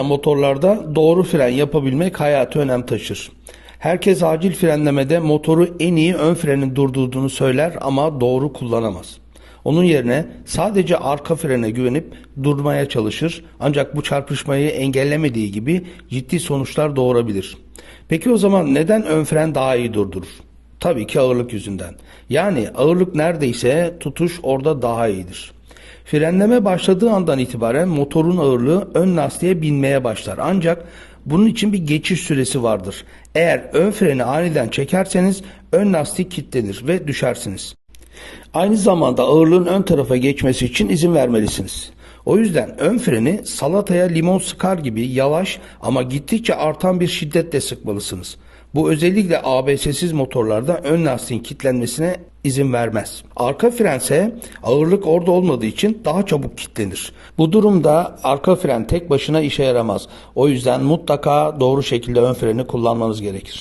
Özellikle motorlarda doğru fren yapabilmek hayati önem taşır. Herkes acil frenlemede motoru en iyi ön frenin durdurduğunu söyler ama doğru kullanamaz. Onun yerine sadece arka frene güvenip durmaya çalışır ancak bu çarpışmayı engellemediği gibi ciddi sonuçlar doğurabilir. Peki o zaman neden ön fren daha iyi durdurur? Tabii ki ağırlık yüzünden. Yani ağırlık neredeyse tutuş orada daha iyidir. Frenleme başladığı andan itibaren motorun ağırlığı ön lastiğe binmeye başlar. Ancak bunun için bir geçiş süresi vardır. Eğer ön freni aniden çekerseniz ön lastik kilitlenir ve düşersiniz. Aynı zamanda ağırlığın ön tarafa geçmesi için izin vermelisiniz. O yüzden ön freni salataya limon sıkar gibi yavaş ama gittikçe artan bir şiddetle sıkmalısınız. Bu özellikle ABS'siz motorlarda ön lastiğin kilitlenmesine izin vermez. Arka frense ağırlık orada olmadığı için daha çabuk kilitlenir. Bu durumda arka fren tek başına işe yaramaz. O yüzden mutlaka doğru şekilde ön freni kullanmanız gerekir.